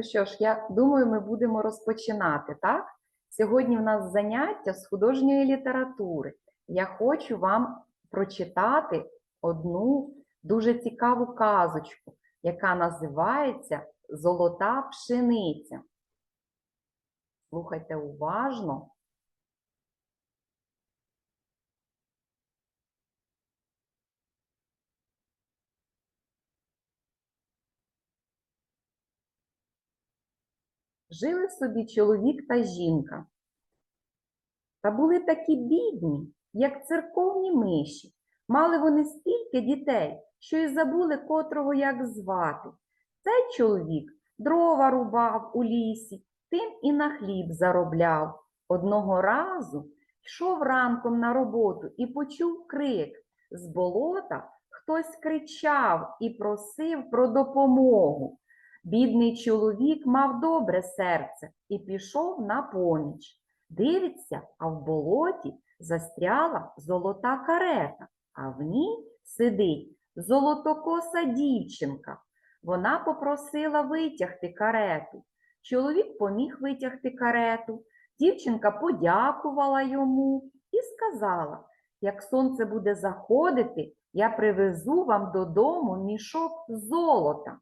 Ну що ж, я думаю, ми будемо розпочинати, так? Сьогодні в нас заняття з художньої літератури. Я хочу вам прочитати одну дуже цікаву казочку, яка називається Золота пшениця. Слухайте уважно. Жили собі чоловік та жінка. Та були такі бідні, як церковні миші. Мали вони стільки дітей, що й забули котрого як звати. Цей чоловік дрова рубав у лісі, тим і на хліб заробляв. Одного разу йшов ранком на роботу і почув крик. З болота хтось кричав і просив про допомогу. Бідний чоловік мав добре серце і пішов на поміч. Дивиться, а в болоті застряла золота карета, а в ній сидить золотокоса дівчинка. Вона попросила витягти карету. Чоловік поміг витягти карету. Дівчинка подякувала йому і сказала: як сонце буде заходити, я привезу вам додому мішок золота.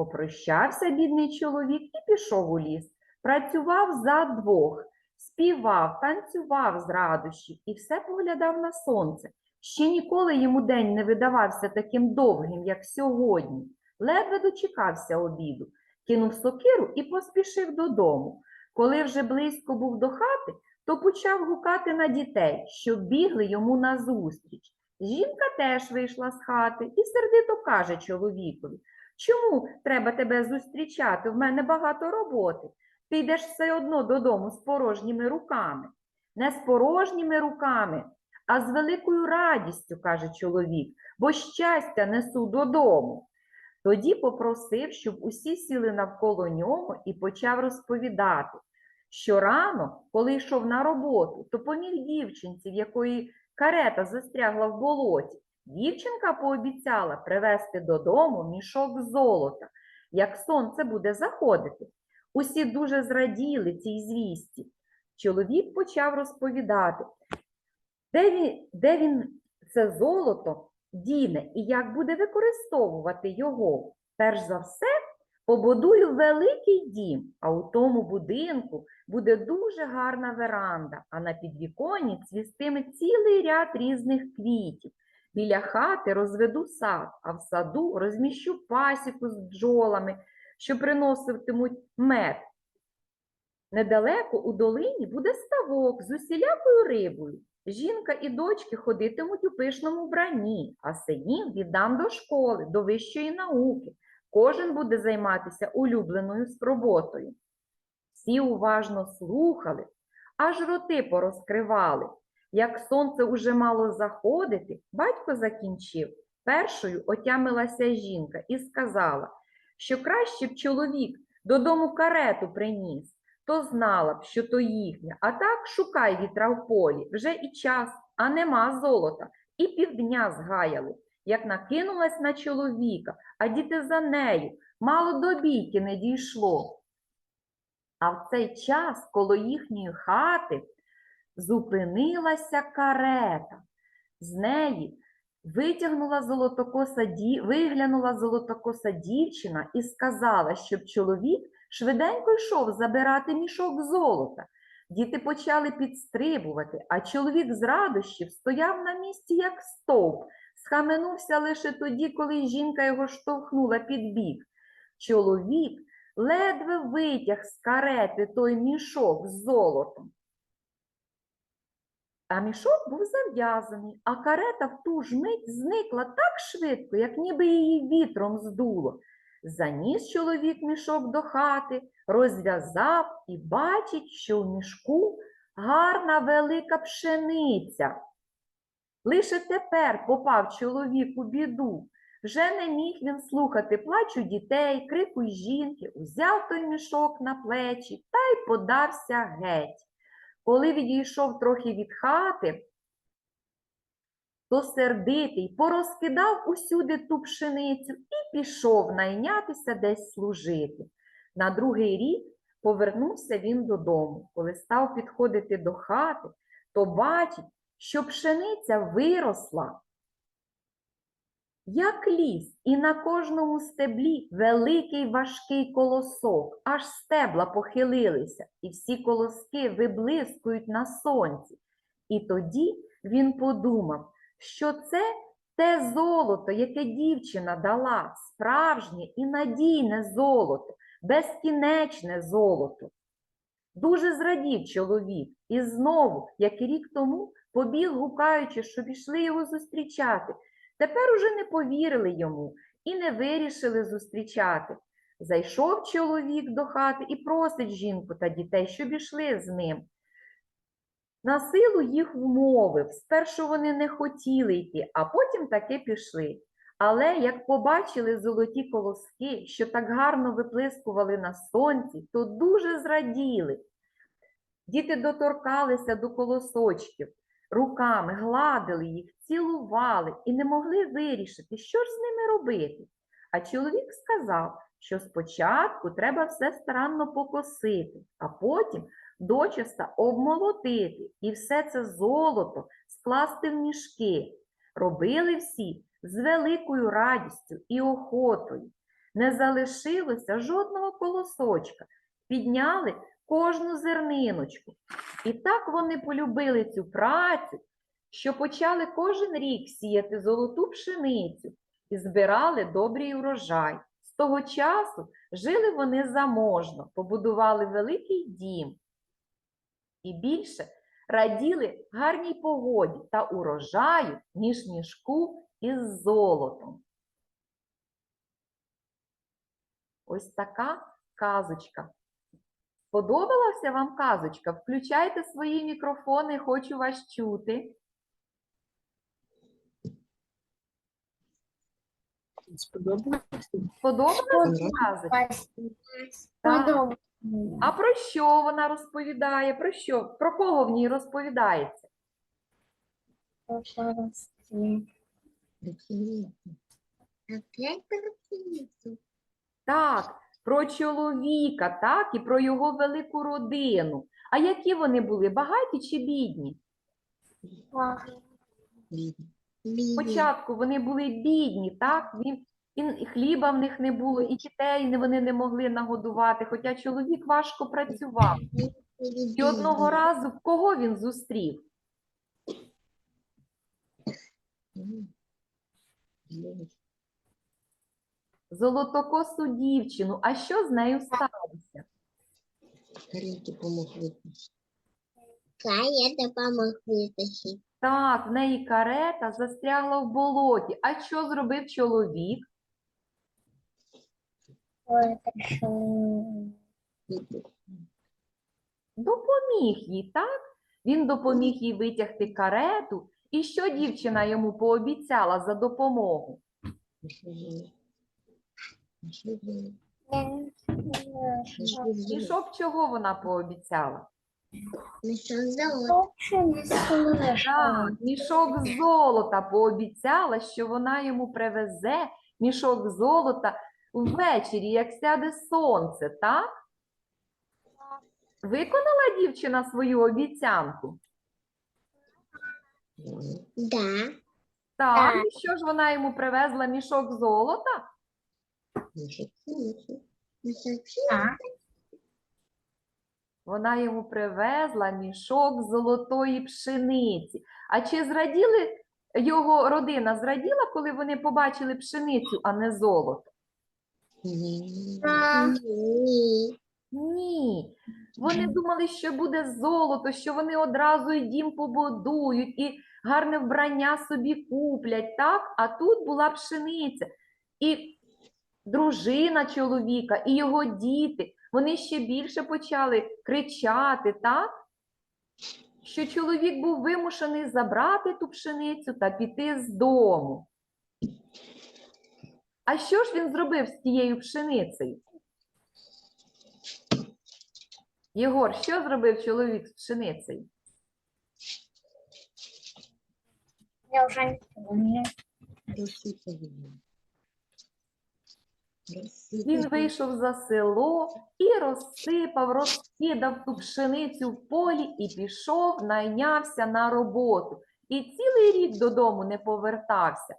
Попрощався бідний чоловік і пішов у ліс. Працював за двох, співав, танцював з радощів і все поглядав на сонце. Ще ніколи йому день не видавався таким довгим, як сьогодні. Ледве дочекався обіду, кинув сокиру і поспішив додому. Коли вже близько був до хати, то почав гукати на дітей, що бігли йому назустріч. Жінка теж вийшла з хати і сердито каже чоловікові. Чому треба тебе зустрічати? В мене багато роботи. Ти йдеш все одно додому з порожніми руками. Не з порожніми руками, а з великою радістю, каже чоловік, бо щастя несу додому. Тоді попросив, щоб усі сіли навколо нього і почав розповідати, що рано, коли йшов на роботу, то поміг дівчинці, в якої карета застрягла в болоті. Дівчинка пообіцяла привезти додому мішок золота, як сонце буде заходити. Усі дуже зраділи цій звісті. Чоловік почав розповідати, де він, де він це золото діне і як буде використовувати його. Перш за все, побудую великий дім, а у тому будинку буде дуже гарна веранда, а на підвіконні цвістиме цілий ряд різних квітів. Біля хати розведу сад, а в саду розміщу пасіку з бджолами, що приноситимуть мед. Недалеко у долині буде ставок з усілякою рибою. Жінка і дочки ходитимуть у пишному вбранні, а синів віддам до школи, до вищої науки. Кожен буде займатися улюбленою роботою. Всі уважно слухали, аж роти порозкривали. Як сонце уже мало заходити, батько закінчив. Першою отямилася жінка і сказала, що краще б чоловік додому карету приніс, то знала б, що то їхня, а так шукай вітра в полі, вже і час, а нема золота, і півдня згаяли. Як накинулась на чоловіка, а діти за нею, мало до бійки не дійшло. А в цей час коло їхньої хати зупинилася карета. З неї витягнула золотокоса ді... виглянула золотокоса дівчина і сказала, щоб чоловік швиденько йшов забирати мішок золота. Діти почали підстрибувати, а чоловік з радощів стояв на місці, як стовп, схаменувся лише тоді, коли жінка його штовхнула під бік. Чоловік ледве витяг з карети той мішок з золотом. А мішок був зав'язаний, а карета в ту ж мить зникла так швидко, як ніби її вітром здуло. Заніс чоловік мішок до хати, розв'язав і бачить, що в мішку гарна велика пшениця. Лише тепер попав чоловік у біду. Вже не міг він слухати плачу дітей, крику жінки, узяв той мішок на плечі та й подався геть. Коли відійшов трохи від хати, то сердитий порозкидав усюди ту пшеницю і пішов найнятися десь служити. На другий рік повернувся він додому. Коли став підходити до хати, то бачить, що пшениця виросла, як ліс, і на кожному стеблі великий важкий колосок, аж стебла похилилися, і всі колоски виблискують на сонці. І тоді він подумав, що це те золото, яке дівчина дала, справжнє і надійне золото, безкінечне золото. Дуже зрадів чоловік і знову, як і рік тому, побіг, гукаючи, щоб ішли його зустрічати. Тепер уже не повірили йому і не вирішили зустрічати. Зайшов чоловік до хати і просить жінку та дітей, щоб ішли з ним. На силу їх вмовив. Спершу вони не хотіли йти, а потім таки пішли. Але як побачили золоті колоски, що так гарно виплискували на сонці, то дуже зраділи. Діти доторкалися до колосочків, руками гладили їх, цілували і не могли вирішити, що ж з ними робити. А чоловік сказав, що спочатку треба все старанно покосити, а потім дочиста обмолотити і все це золото скласти в мішки. Робили всі з великою радістю і охотою. Не залишилося жодного колосочка, підняли кожну зерниночку. І так вони полюбили цю працю, що почали кожен рік сіяти золоту пшеницю і збирали добрий урожай. З того часу жили вони заможно, побудували великий дім і більше раділи гарній погоді та урожаю, ніж мішку із золотом. Ось така казочка. Сподобалася вам казочка? Включайте свої мікрофони, хочу вас чути. Сподобалося? Сподобалася казочка? Так. А про що вона розповідає? Про що? Про кого в ній розповідається? Опять про Так, про чоловіка, так, і про його велику родину. А які вони були? Багаті чи бідні? Спочатку вони були бідні, так? Він, і хліба в них не було, і дітей вони не могли нагодувати, хоча чоловік важко працював. І одного разу кого він зустрів? Золотокосу дівчину. А що з нею сталося? Карінки помогли. Кая допомог витащити. Так, в неї карета застрягла в болоті. А що зробив чоловік? Допоміг їй, так? Він допоміг їй витягти карету. І що дівчина йому пообіцяла за допомогу? Мішок чого вона пообіцяла? Мішок золота. Так, мішок золота пообіцяла, що вона йому привезе мішок золота ввечері, як сяде сонце, так? Виконала дівчина свою обіцянку? Да. Так, і що ж вона йому привезла мішок золота? Мішок Вона йому привезла мішок золотої пшениці. А чи зраділи його родина? Зраділа, коли вони побачили пшеницю, а не золото? Ні. Ні. Вони думали, що буде золото, що вони одразу і дім побудують, і гарне вбрання собі куплять, так? А тут була пшениця. І дружина чоловіка, і його діти, вони ще більше почали кричати, так? Що чоловік був вимушений забрати ту пшеницю та піти з дому. А що ж він зробив з тією пшеницею? Єгор, що зробив чоловік з пшеницею? Я вже не помню. Він вийшов за село і розсипав, розкидав ту пшеницю в полі і пішов, найнявся на роботу. І цілий рік додому не повертався.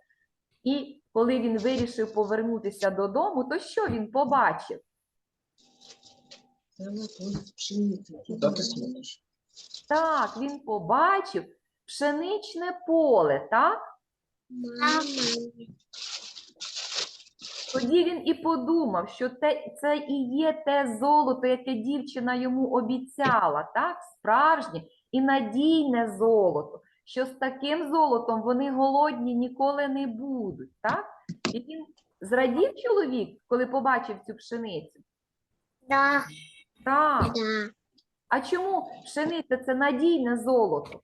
І коли він вирішив повернутися додому, то що він побачив? Так, він побачив пшеничне поле, так? Мама. Тоді він і подумав, що те, це і є те золото, яке дівчина йому обіцяла, так? Справжнє і надійне золото, що з таким золотом вони голодні ніколи не будуть, так? І він зрадів чоловік, коли побачив цю пшеницю. Да. Так. Да. А чому пшениця це надійне золото?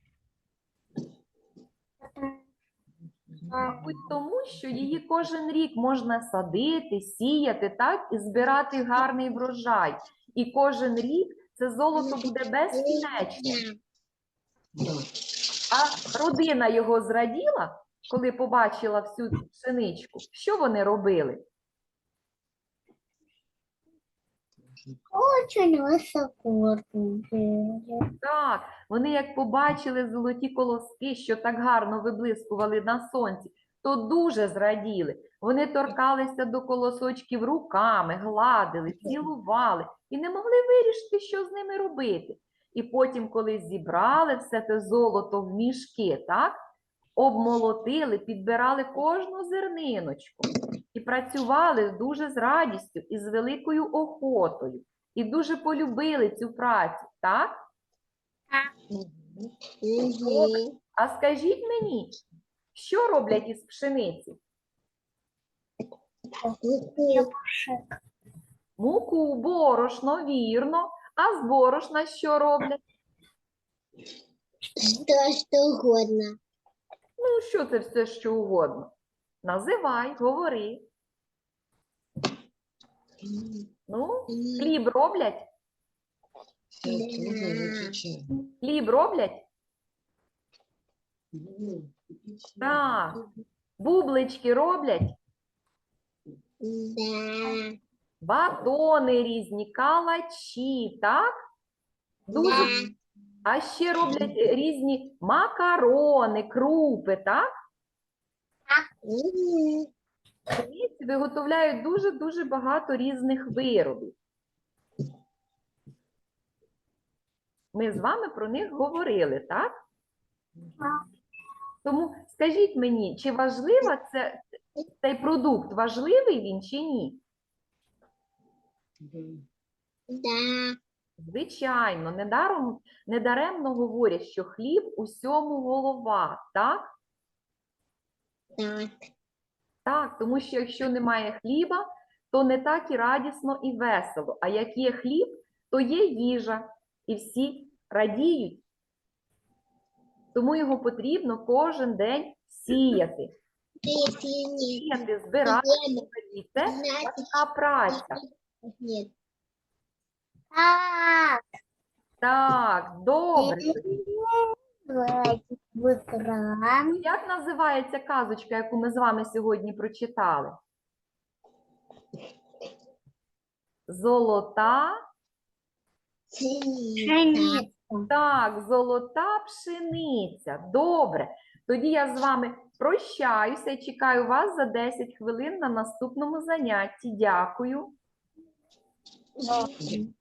Мабуть, тому що її кожен рік можна садити, сіяти, так, і збирати гарний врожай. І кожен рік це золото буде безкінечне. А родина його зраділа, коли побачила всю пшеничку. Що вони робили? Очень высоко были. Так, вони як побачили золоті колоски, що так гарно виблискували на сонці, то дуже зраділи. Вони торкалися до колосочків руками, гладили, цілували і не могли вирішити, що з ними робити. І потім, коли зібрали все те золото в мішки, так, обмолотили, підбирали кожну зерниночку і працювали дуже з радістю і з великою охотою, і дуже полюбили цю працю, так? Мгм. А скажіть мені, що роблять із пшениці? Муку, борошно, вірно. А з борошна що роблять? Что, что угодно. Ну, що це все що угодно? Називай, говори. Ну, хліб роблять? Хліб роблять? Так. Бублички роблять? Да. Батони різні, калачі, так? Дуже Да. А ще роблять різні макарони, крупи, так? Пшениці виготовляють дуже-дуже багато різних виробів. Ми з вами про них говорили, так? Тому скажіть мені, чи важлива це, цей продукт, важливий він чи ні? Да. Звичайно, недаром, недаремно говорять, що хліб усьому голова, так? Так. Так, тому що якщо немає хліба, то не так і радісно і весело. А як є хліб, то є їжа, і всі радіють. Тому його потрібно кожен день сіяти. Сіяти, збирати. Це така праця. Так. Як називається казочка, яку ми з вами сьогодні прочитали? Золота. Пшеница. Так, золота пшениця. Добре. Тоді я з вами прощаюся і чекаю вас за 10 хвилин на наступному занятті. Дякую. Дякую.